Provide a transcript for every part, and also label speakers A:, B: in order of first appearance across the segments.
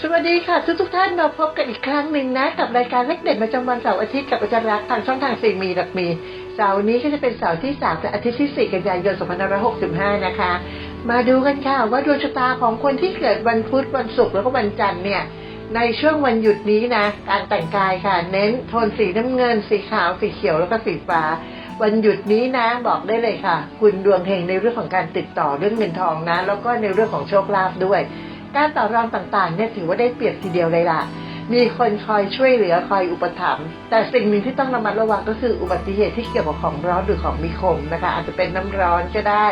A: สวัสดีค่ะทุกทุกท่านมาพบกันอีกครั้งหนึ่งนะ กับรายการเลขเด็ดประจำวันเสาร์อาทิตย์กับอาจารย์รักทางช่องทางสี่มีดักมีเสาร์นี้ก็จะเป็นเสาร์ที่3และอาทิตย์ที่ 4 กันยายน2565 นะคะ มาดูกันค่ะว่าดวงชะตาของคนที่เกิดวันพุธวันศุกร์แล้วก็วันจันทร์เนี่ยในช่วงวันหยุดนี้นะ การแต่งกายค่ะ เน้นโทนสีน้ำเงิน สีขาวสีเขียวแล้วก็สีฟ้า วันหยุดนี้นะ บอกได้เลยค่ะ คุณดวงเฮงในเรื่องของการติดต่อเรื่องเงินทองนะ แล้วก็ในเรื่องของโชคลาภด้วย การต่อรองต่างๆเนี่ยถือว่าได้เปรียบทีเดียวเลยล่ะ มีคนคอยช่วยเหลือคอยอุปถัมภ์แต่สิ่งหนึ่งที่ต้องระมัดระวังก็คืออุบัติเหตุที่เกี่ยวกับของร้อนหรือของมีคมนะคะ อาจจะเป็นน้ำร้อนก็ได้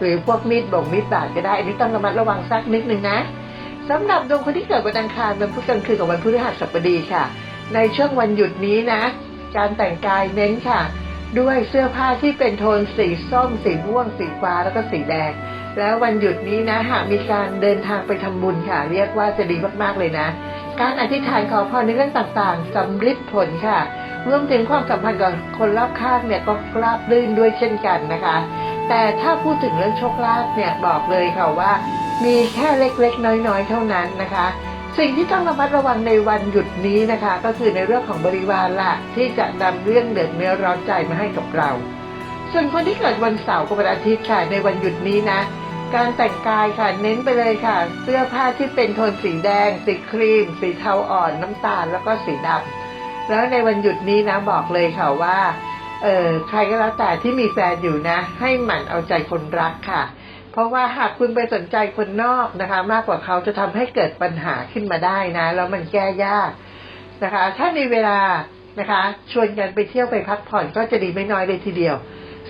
A: หรือพวกมีดบ่งมีดบาดก็ได้อันนี้ต้องระมัดระวังสักนิดนึงนะสำหรับดวงคนที่เกิดวันอังคารวันพุธกลางคืนกับวันพฤหัสบดีค่ะ ในช่วงวันหยุดนี้นะ การแต่งกายเน้นค่ะ ด้วยเสื้อผ้าที่เป็นโทนสีส้ม สีม่วง สีฟ้าแล้วก็สีแดง แล้ววันหยุดนี้นะหากมีการเดินทางไปทำบุญค่ะ เรียกว่าจะดีมากๆเลยนะ การอธิษฐานขอพรในเรื่องต่างๆสำลิดผลค่ะรวมถึงความสัมพันธ์กับคนรอบข้างเนี่ยก็ราบรื่นด้วยเช่นกันนะคะ แต่ถ้าพูดถึงเรื่องโชคลาภเนี่ยบอกเลยค่ะว่า มีแค่เล็กๆ น้อยๆ เท่านั้นนะคะ สิ่งที่ต้องระมัดระวังในวันหยุดนี้นะคะ ก็คือในเรื่องของบริวารละที่จะนำเรื่องเดือดเนื้อร้อนใจมาให้กับเรา ส่วนคนที่เกิดวันเสาร์กับวันอาทิตย์ค่ะในวันหยุดนี้นะ การแต่งกายค่ะเน้นไปเลยค่ะ เสื้อผ้าที่เป็นโทนสีแดง สีครีม สีเทาอ่อนน้ำตาลแล้วก็สีดำแล้วในวันหยุดนี้นะบอกเลยค่ะว่าเออใครก็แล้วแต่ที่มีแฟนอยู่นะ ให้หมั่นเอาใจคนรักค่ะ เพราะว่าหากคุณไปสนใจคนนอกนะคะ มากกว่าเขาจะทำให้เกิดปัญหาขึ้นมาได้นะ แล้วมันแก้ยากนะคะ ถ้าในเวลานะคะ ชวนกันไปเที่ยวไปพักผ่อนก็จะดีไม่น้อยเลยทีเดียว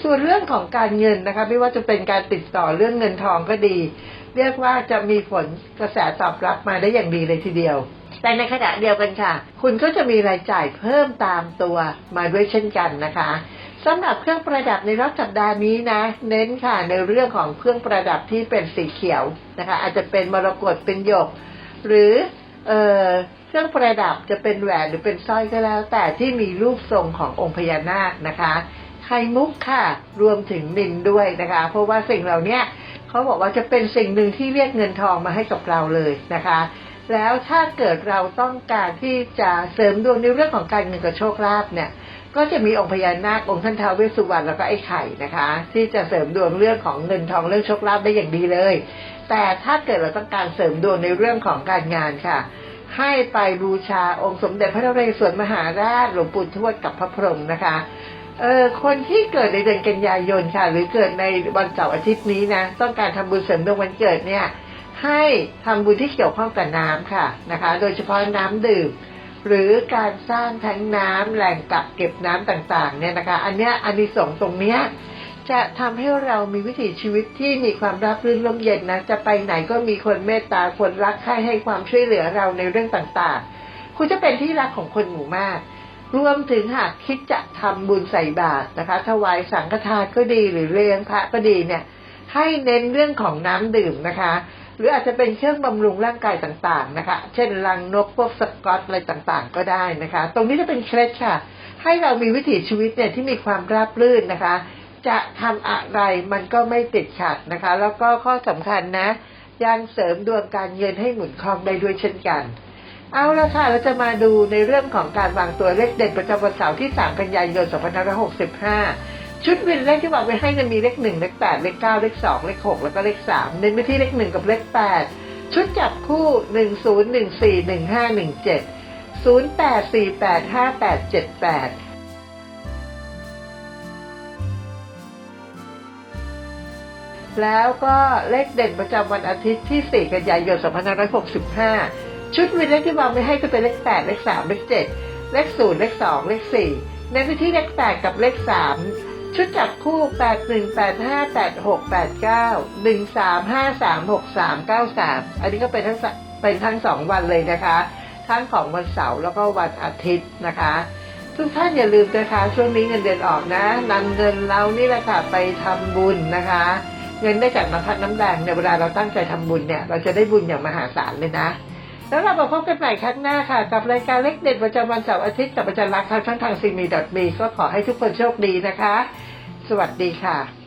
A: ส่วนเรื่องของการเงินนะคะ ไม่ว่าจะเป็นการติดต่อเรื่องเงินทองก็ดี เรียกว่าจะมีผลกระแสตอบรับมาได้อย่างดีเลยทีเดียว แต่ในขณะเดียวกันค่ะ คุณก็จะมีรายจ่ายเพิ่มตามตัวมาด้วยเช่นกันนะคะสำหรับเครื่องประดับในรอบสัปดาห์นี้นะ เน้นค่ะในเรื่องของเครื่องประดับที่เป็นสีเขียวนะคะ อาจจะเป็นมรกตเป็นหยก หรือเออเครื่องประดับจะเป็นแหวนหรือเป็นสร้อยก็แล้ว แต่ที่มีรูปทรงขององค์พญานาคนะคะ ไข่มุกค่ะ รวมถึงนินด้วยนะคะ เพราะว่าสิ่งเหล่านี้เขาบอกว่าจะเป็นสิ่งหนึ่งที่เรียกเงินทองมาให้กับเราเลยนะคะ แล้วถ้าเกิดเราต้องการที่จะเสริมดวงในเรื่องของการเงินกับโชคลาภเนี่ยก็จะมีองค์พญานาคองค์ท่านท้าวเวสสุวรรณแล้วก็ไอ้ไข่นะคะ ที่จะเสริมดวงเรื่องของเงินทองเรื่องโชคลาภได้อย่างดีเลย แต่ถ้าเกิดเราต้องการเสริมดวงในเรื่องของการงานค่ะ ให้ไปบูชาองค์สมเด็จพระนเรศวรมหาราชหลวงปู่ทวดกับพระพรหมนะคะ เออคนที่เกิดในเดือนกันยายนค่ะ หรือเกิดในวันเสาร์อาทิตย์นี้นะต้องการทำบุญเสริมดวงวันเกิดเนี่ย ให้ทำบุญที่เกี่ยวข้องกับน้ำค่ะนะคะ โดยเฉพาะน้ำดื่ม หรือการสร้างแทงน้ำแหล่งกักเก็บน้ำต่างๆเนี่ยนะคะ อันเนี้ยอันนี้สงส์ตรงเนี้ยจะทำให้เรามีวิถีชีวิตที่มีความราบรื่นร่มเย็นนะจะไปไหนก็มีคนเมตตาคนรักใคร่ให้ความช่วยเหลือเราในเรื่องต่างๆ คุณจะเป็นที่รักของคนหมู่มาก รวมถึงหากคิดจะทำบุญใส่บาตรนะคะ ถวายสังฆทานก็ดีหรือเลี้ยงพระก็ดีเนี่ย ให้เน้นเรื่องของน้ำดื่มนะคะ หรืออาจจะเป็นเครื่องบำรุงร่างกายต่างๆนะคะ เช่นรังนกพวกสกอตอะไรต่างๆ ก็ได้นะคะ ตรงนี้จะเป็นเคล็ดค่ะ ให้เรามีวิถีชีวิตเนี่ยที่มีความราบรื่นนะคะ จะทำอะไรมันก็ไม่ติดขัดนะคะ แล้วก็ข้อสำคัญนะยังเสริมดวงการเงินให้หมุนคล่องได้ด้วยเช่นกัน เอาละค่ะ เราจะมาดูในเรื่องของการวางตัวเลขเด่นประจำวันเสาร์ที่ 3 กันยายน 2565 ชุดวินเลขที่วางไว้ให้จะมีเลข 1 เลข 8 เลข 9 เลข 2 เลข 6 แล้วก็เลข 3 เน้นไปที่เลข 1 กับเลข 8 ชุดจับคู่ 10141517 0848587878แล้วก็เลขเด่นประจำวันอาทิตย์ที่ 4 กันยายน 2565 ชุดวินเลขที่วางไว้ให้ก็เป็นเลข8เลข3เลข7เลข0เลข2เลข4ในที่เลข8กับเลข3ชุดจับคู่ 8 1 8 5 8 6 8 9 1 3 5 3 6 3 9 3 อันนี้ก็เป็นทั้งเป็นทั้งสองวันเลยนะคะ ทั้งของวันเสาร์แล้วก็วันอาทิตย์นะคะ ทุกท่านอย่าลืมนะคะ ช่วงนี้เงินเดือนออกนะนำเงินเรานี่แหละค่ะไปทำบุญนะคะ เงินได้จากน้ำพัดน้ำแดงในเวลาเราตั้งใจทำบุญเนี่ย เราจะได้บุญอย่างมหาศาลเลยนะ แล้วเรามาพบกันใหม่ครั้งหน้าค่ะ กับรายการเล็กเด็ดประจำวันเสาร์อาทิตย์กับอาจารย์รักทางช่องทางซีมีดอทมีก็ขอให้ทุกคนโชคดีนะคะ สวัสดีค่ะ